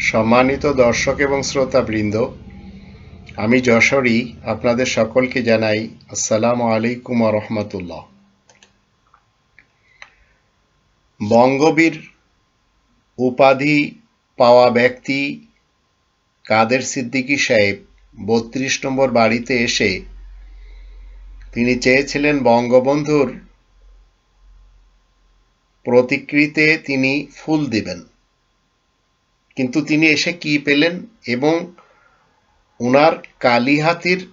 সম্মানিত দর্শক এবং শ্রোতাবৃন্দ, আমি যশোরী আপনাদের সকলকে জানাই আসসালামু আলাইকুম রহমতুল্লাহ। বঙ্গবীর উপাধি পাওয়া ব্যক্তি কাদের সিদ্দিকী সাহেব বত্রিশ নম্বর বাড়িতে এসে তিনি চেয়েছিলেন বঙ্গবন্ধুর প্রতিকৃতিতে তিনি ফুল দিবেন। কিন্তু তিনি এসে কি পেলেন এবং ওনার কালীহাতির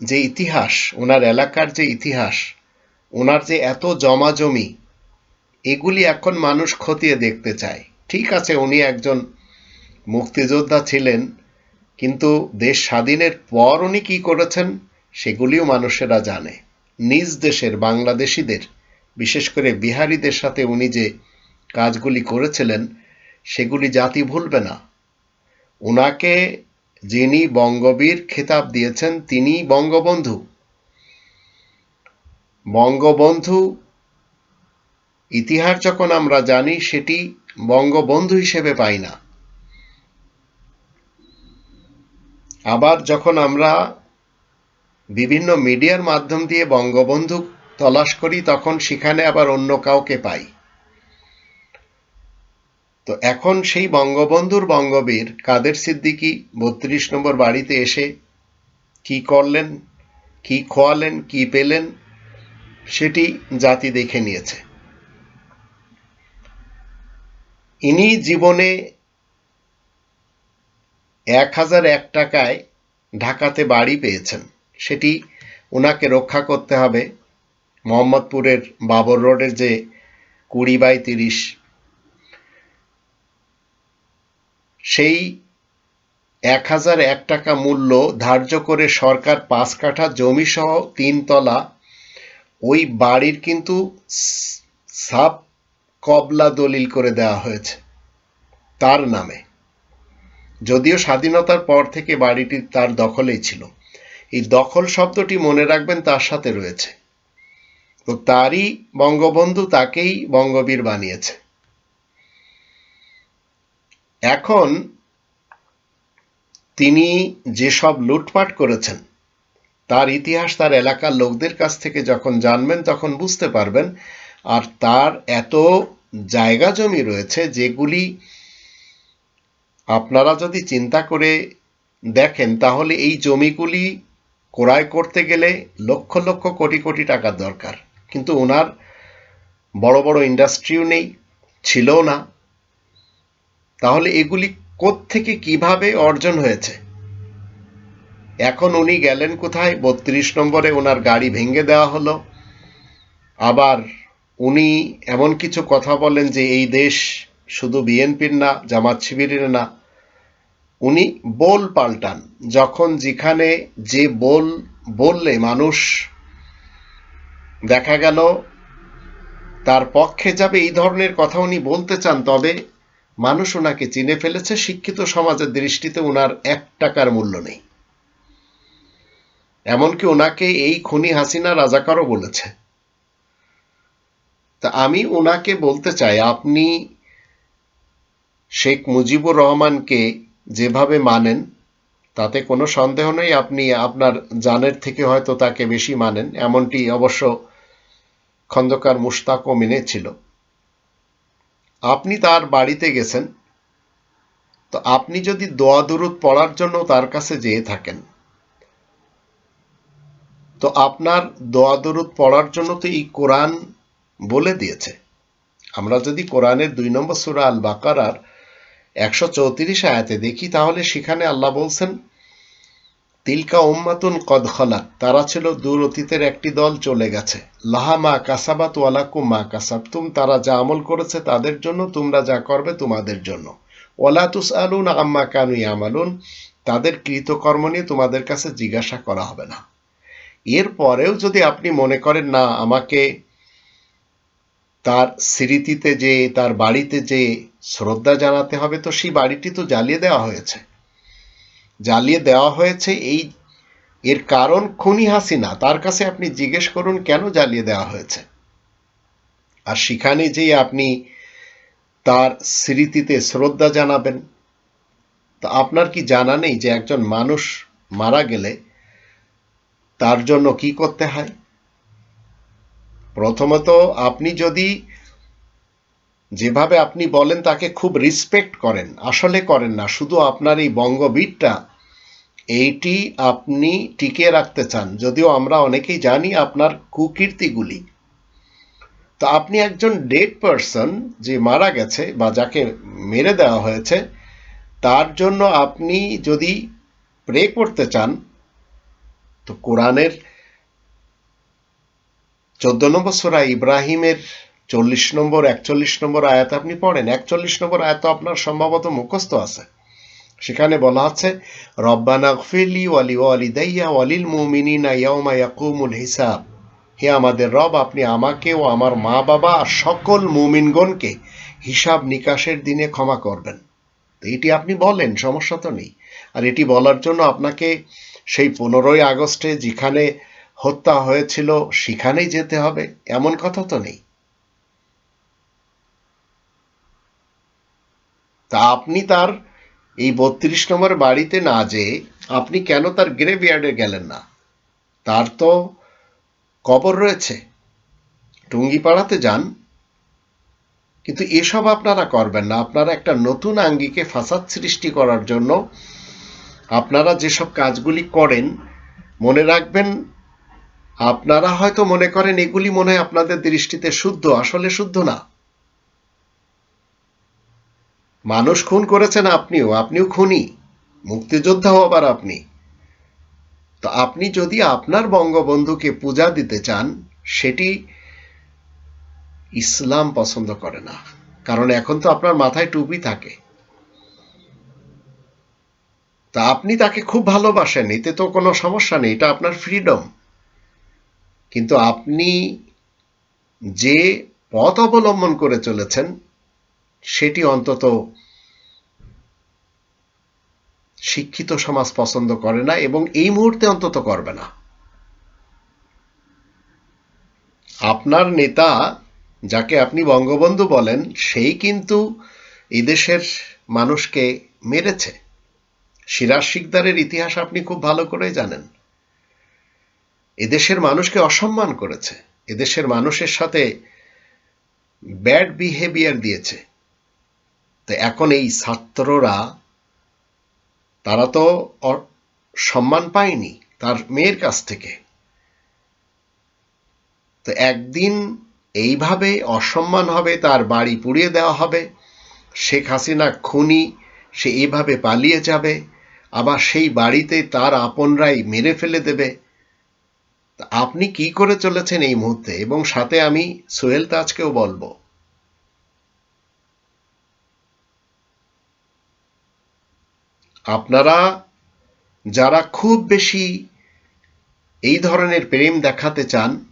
যে ইতিহাস ওনার এলাকার যে ইতিহাস ওনার যে এত জমাজমি, এগুলি এখন মানুষ খতিয়ে দেখতে চায়। ঠিক আছে, উনি একজন মুক্তিযোদ্ধা ছিলেন, কিন্তু দেশ স্বাধীনের পর উনি কী করেছেন সেগুলিও মানুষেরা জানে। নিজ দেশের বাংলাদেশিদের, বিশেষ করে বিহারিদের সাথে উনি যে কাজগুলি করেছিলেন সেগুলি জাতি ভুলবে না। ওনাকে যিনি বঙ্গবীর খেতাব দিয়েছেন, তিনি বঙ্গবন্ধু। বঙ্গবন্ধু ইতিহাস যখন আমরা জানি, সেটি বঙ্গবন্ধু হিসেবে পাই না। আবার যখন আমরা বিভিন্ন মিডিয়ার মাধ্যম দিয়ে বঙ্গবন্ধু তলাশ করি, তখন সেখানে আবার অন্য কাউকে পাই। তো এখন সেই বঙ্গবন্ধুর বঙ্গবীর কাদের সিদ্দিকী বত্রিশ নম্বর বাড়িতে এসে কি করলেন, কি খোয়ালেন, কি পেলেন, সেটি জাতি দেখে নিয়েছে। ইনি জীবনে এক হাজার এক টাকায় ঢাকাতে বাড়ি পেয়েছেন। সেটি ওনাকে রক্ষা করতে হবে। মোহাম্মদপুরের বাবর রোডের যে কুড়ি বাই তিরিশ সেই এক হাজার এক টাকা মূল্য ধার্য করে সরকার পাঁচ কাঠা জমি সহ তিনতলা ওই বাড়ির কিন্তু সাব কবলা দলিল করে দেওয়া হয়েছে, তার নামে। যদিও স্বাধীনতার পর থেকে বাড়িটি তার দখলেই ছিল। এই দখল শব্দটি মনে রাখবেন তার সাথে রয়েছে। তো তারই বঙ্গবন্ধু তাকেই বঙ্গবীর বানিয়েছে। এখন তিনি যেসব লুটপাট করেছেন, তার ইতিহাস, তার এলাকার লোকদের কাছ থেকে যখন জানবেন, তখন বুঝতে পারবেন। আর তার এত জায়গা জমি রয়েছে, যেগুলি আপনারা যদি চিন্তা করে দেখেন, তাহলে এই জমিগুলি ক্রয় করতে গেলে লক্ষ লক্ষ কোটি কোটি টাকার দরকার। কিন্তু ওনার বড় বড় ইন্ডাস্ট্রিও নেই, ছিলও না। তাহলে এগুলি থেকে কীভাবে অর্জন হয়েছে? এখন উনি গেলেন কোথায়? বত্রিশ নম্বরে ওনার গাড়ি ভেঙে দেওয়া হলো। আবার উনি এমন কিছু কথা বলেন যে এই দেশ শুধু বিএনপির না, জামাত শিবিরের না, উনি বোল পাল্টান। যখন যেখানে যে বোল বললে মানুষ দেখা গেল, তার পক্ষে যাবে এই ধরনের কথা উনি বলতে চান, তবে মানুষ ওনাকে চিনে ফেলেছে, শিক্ষিত সমাজের দৃষ্টিতে ওনার এক টাকার মূল্য নেই। এমনকি ওনাকে এই খুনি হাসিনা রাজাকারও বলেছে। তা আমি ওনাকে বলতে চাই, আপনি শেখ মুজিবুর রহমানকে যেভাবে মানেন, তাতে কোনো সন্দেহ নেই, আপনি আপনার জানের থেকে হয়তো তাকে বেশি মানেন, এমনটি অবশ্য খন্দকার মুশতাকও মেনেছিল আপনি তার বাড়িতে গেছেন, তো আপনি যদি দোয়া দুরুদ পড়ার জন্য তার কাছে যেয়ে থাকেন, তো আপনার দোয়া দরুদ পড়ার জন্য তো এই কোরআন বলে দিয়েছে। আমরা যদি কোরআনের দুই নম্বর সুরা আল বাকারার একশো চৌত্রিশ আয়াতে দেখি, তাহলে সেখানে আল্লাহ বলছেন তিলকা উম্মাতুন কদ খলাত, তারা ছিল দূর অতীতের একটি দল চলে গেছে। লাহা মা কাসাবাত ওয়ালাকু মা কাসাব তুম তারা যা আমল করেছে তাদের জন্য, তোমরা যা করবে তোমাদের জন্য। ওলা তুস আলুন আম্মা কানু আমালুন তাদের কৃতকর্ম নিয়ে তোমাদের কাছে জিজ্ঞাসা করা হবে না। এরপরেও যদি আপনি মনে করেন, না, আমাকে তার স্মৃতিতে যে, তার বাড়িতে যে শ্রদ্ধা জানাতে হবে, তো সেই বাড়িটি তো জ্বালিয়ে দেওয়া হয়েছে। জ্বালিয়ে দেওয়া হয়েছে এই, এর কারণ খুনি হাসিনা। তার কাছে আপনি জিজ্ঞেস করুন কেন জ্বালিয়ে দেওয়া হয়েছে? আর সেখানে যেয়ে আপনি তার স্মৃতিতে শ্রদ্ধা জানাবেন। তা আপনার কি জানা নেই যে একজন মানুষ মারা গেলে তার জন্য কি করতে হয়? প্রথমত আপনি যদি যেভাবে আপনি বলেন তাকে খুব রিসপেক্ট করেন, আসলে করেন না, শুধু আপনার এই বঙ্গবীরটা এইটি আপনি টিকিয়ে রাখতে চান, যদিও আমরা অনেকেই জানি আপনার কুকীর্তিগুলি। তো আপনি একজন ডেড পারসন যে মারা গেছে বা যাকে মেরে দেওয়া হয়েছে, তার জন্য আপনি যদি প্রে করতে চান, তো কোরআনের চোদ্দ নম্বর সোরা ইব্রাহিমের চল্লিশ নম্বর, একচল্লিশ নম্বর আয়াত আপনি পড়েন। একচল্লিশ নম্বর আয়াত আপনার সম্ভবত মুখস্থ আছে। সেখানে বলা আছে, রব্বানা গফিরলি ওয়ালি ওয়ালিদাইয়া ওয়ালিল মুমিনিনা ইয়াউমা ইয়াকুমুল হিসাব। হে আমাদের রব, আপনি আমাকে ও আমার মা বাবা আর সকল মুমিনগণকে হিসাব নিকাশের দিনে ক্ষমা করবেন। তো এটি আপনি বলেন, সমস্যা তো নেই। আর এটি বলার জন্য আপনাকে সেই পনেরোই আগস্টে যেখানে হত্যা হয়েছিল, সেখানেই যেতে হবে, এমন কথা তো নেই। তা আপনি তার এই বত্রিশ নম্বর বাড়িতে না যেয়ে আপনি কেন তার গ্রেভিয়ার্ডে গেলেন না? তার তো কবর রয়েছে। টুঙ্গিপাড়াতে যান। কিন্তু এসব আপনারা করবেন না। আপনারা একটা নতুন আঙ্গিকে ফাসাদ সৃষ্টি করার জন্য আপনারা যেসব কাজগুলি করেন, মনে রাখবেন, আপনারা হয়তো মনে করেন এগুলি মনে হয় আপনাদের দৃষ্টিতে শুদ্ধ। আসলে শুদ্ধ না। মানুষ খুন করেছেন আপনিও আপনিও খুনি। মুক্তিযোদ্ধাও আবার আপনি। তো আপনি যদি আপনার বঙ্গবন্ধুকে পূজা দিতে চান, সেটি ইসলাম পছন্দ করে না। কারণ এখন তো আপনার মাথায় টুপি থাকে। তা আপনি তাকে খুব ভালোবাসেন, এতে তো কোনো সমস্যা নেই, এটা আপনার ফ্রিডম। কিন্তু আপনি যে পথ অবলম্বন করে চলেছেন সেটি অন্তত শিক্ষিত সমাজ পছন্দ করে না এবং এই মুহূর্তে অন্তত করবে না। আপনার নেতা যাকে আপনি বঙ্গবন্ধু বলেন, সেই কিন্তু এদেশের মানুষকে মেরেছে। সিরাজ শিকদারের ইতিহাস আপনি খুব ভালো করে জানেন। এদেশের মানুষকে অসম্মান করেছে। এদেশের মানুষের সাথে ব্যাড বিহেভিয়ার দিয়েছে। তো এখন এই ছাত্ররা, তারা তো সম্মান পায়নি তার মেয়ের কাছ থেকে। তো একদিন এইভাবে অসম্মান হবে, তার বাড়ি পুড়িয়ে দেওয়া হবে, শেখ হাসিনা খুনি, সে এইভাবে পালিয়ে যাবে, আবার সেই বাড়িতে তার আপনরাই মেরে ফেলে দেবে। আপনি কি করে চলেছেন এই মুহূর্তে? এবং সাথে আমি সোহেল তাজকেও বলব। আপনারা যারা খুব বেশি এই ধরনের প্রেম দেখাতে চান,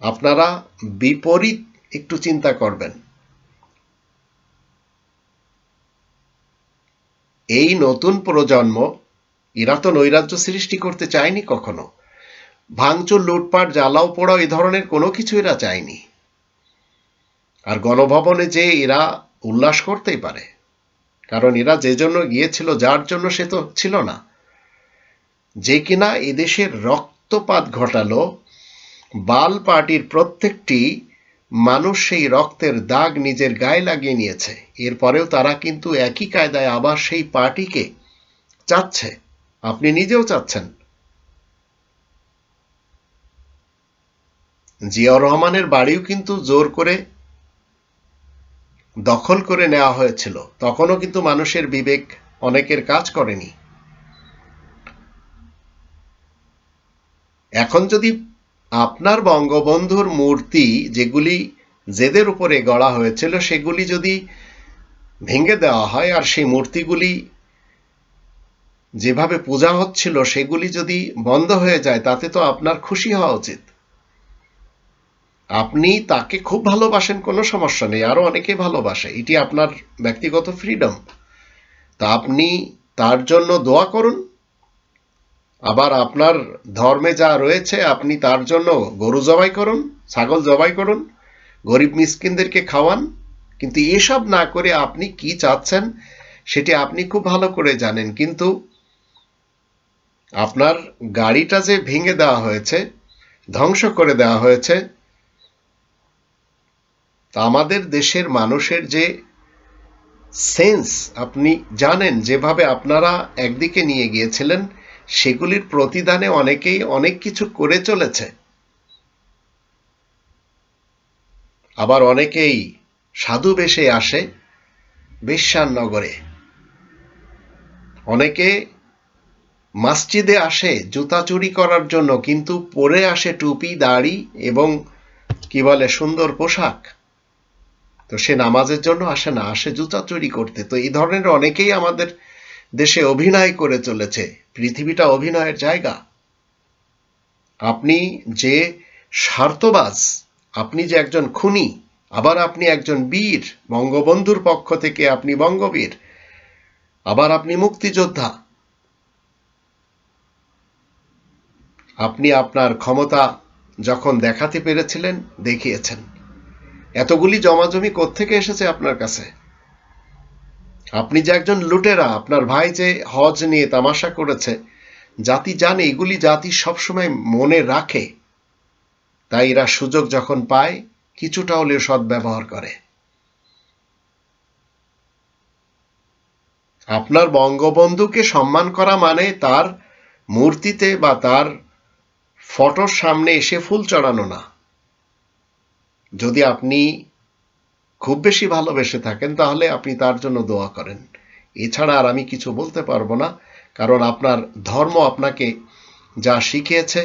আপনারা বিপরীত একটু চিন্তা করবেন। এই নতুন প্রজন্ম, এরা তো নৈরাজ্য সৃষ্টি করতে চায়নি কখনো। ভাঙচুর, লুটপাট, জ্বালাও পোড়াও এই ধরনের কোনো কিছু এরা চায়নি। আর গণভবনে যে এরা উল্লাস করতেই পারে। কারণ এরা যে জন্য গিয়েছিল, যার জন্য সে তো ছিল না। যে কিনা এদেশের রক্তপাত ঘটালো, বাল পার্টির প্রত্যেকটি মানুষ সেই রক্তের দাগ নিজের গায়ে লাগিয়ে নিয়েছে। এরপরেও তারা কিন্তু একই কায়দায় আবার সেই পার্টিকে চাচ্ছে। আপনি নিজেও চাচ্ছেন। জিয়াউর রহমানের বাড়িও কিন্তু জোর করে দখল করে নেওয়া হয়েছিল। তখনও কিন্তু মানুষের বিবেক অনেকের কাজ করেনি। এখন যদি আপনার বঙ্গবন্ধুর মূর্তি যেগুলি জেদের উপরে গড়া হয়েছিল, সেগুলি যদি ভেঙে দেওয়া হয় আর সেই মূর্তিগুলি যেভাবে পূজা হচ্ছিল, সেগুলি যদি বন্ধ হয়ে যায়, তাতে তো আপনার খুশি হওয়া উচিত। আপনি তাকে খুব ভালোবাসেন, কোনো সমস্যা নেই, আরও অনেকে ভালোবাসে, এটি আপনার ব্যক্তিগত ফ্রিডম তা আপনি তার জন্য দোয়া করুন। আবার আপনার ধর্মে যা রয়েছে, আপনি তার জন্য গরু জবাই করুন, ছাগল জবাই করুন, গরিব মিসকিনদেরকে খাওয়ান। কিন্তু এসব না করে আপনি কি চাচ্ছেন, সেটি আপনি খুব ভালো করে জানেন। কিন্তু আপনার গাড়িটা যে ভেঙে দেওয়া হয়েছে, ধ্বংস করে দেওয়া হয়েছে তা আমাদের দেশের মানুষের যে সেন্স, আপনি জানেন, যেভাবে আপনারা একদিকে নিয়ে গিয়েছিলেন, সেগুলির প্রতিদানে অনেকেই অনেক কিছু করে চলেছে। আবার অনেকেই সাধু বেশে আসে বিশ্বাননগরে অনেকে মসজিদে আসে জুতা চুরি করার জন্য, কিন্তু পরে আসে টুপি, দাড়ি এবং কি বলে, সুন্দর পোশাক। তো সে নামাজের জন্য আসে না, আসে জুতা চুরি করতে। তো এই ধরনের অনেকেই আমাদের দেশে অভিনয় করে চলেছে। পৃথিবীটা অভিনয়ের জায়গা। আপনি যে স্বার্থবাজ, আপনি যে একজন খুনি, আবার আপনি একজন বীর, বঙ্গবন্ধুর পক্ষ থেকে আপনি বঙ্গবীর, আবার আপনি মুক্তিযোদ্ধা, আপনি আপনার ক্ষমতা যখন দেখাতে পেরেছিলেন, দেখিয়েছেন। এতগুলি জমাজমি কোত্থেকে এসেছে আপনার কাছে? আপনি যে একজন লুটেরা, আপনার ভাই যে হজ নিয়ে তামাশা করেছে, জাতি জানে, এগুলি জাতি সবসময় মনে রাখে। তাই এরা সুযোগ যখন পায়, কিছুটা হলেও সদ্ব্যবহার করে। আপনার বঙ্গবন্ধুকে সম্মান করা মানে তার মূর্তিতে বা তার ফটোর সামনে এসে ফুল চড়ানো না। যদি আপনি খুব বেশি ভালোবেসে থাকেন, তাহলে আপনি তার জন্য দোয়া করেন। এছাড়া আর আমি কিছু বলতে পারব না, কারণ আপনার ধর্ম আপনাকে যা শিখিয়েছে,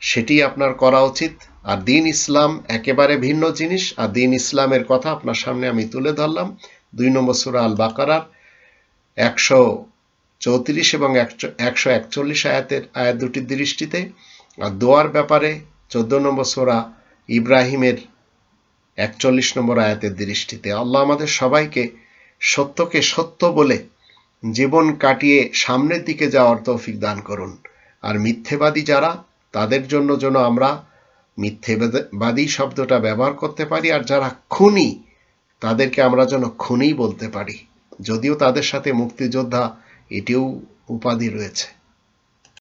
সেটি আপনার করা উচিত। আর দিন ইসলাম একেবারে ভিন্ন জিনিস, আর দিন ইসলামের কথা আপনার সামনে আমি তুলে ধরলাম। দুই নম্বর সুরা আল বাকারার একশো চৌত্রিশ এবং একশো একচল্লিশ আয়াতের, আয়াত দুটির দৃষ্টিতে। আর দোয়ার ব্যাপারে চোদ্দ নম্বর সোরা ইব্রাহিমের একচল্লিশ নম্বর আয়াতের দৃষ্টিতে আল্লাহ আমাদের সবাইকে সত্যকে সত্য বলে জীবন কাটিয়ে সামনের দিকে যাওয়ার তৌফিক দান করুন। আর মিথ্যেবাদী যারা, তাদের জন্য যেন আমরা মিথ্যেবাদী শব্দটা ব্যবহার করতে পারি, আর যারা খুনি, তাদেরকে আমরা যেন খুনি বলতে পারি। যদিও তাদের সাথে মুক্তিযোদ্ধা এটিও উপাধি রয়েছে।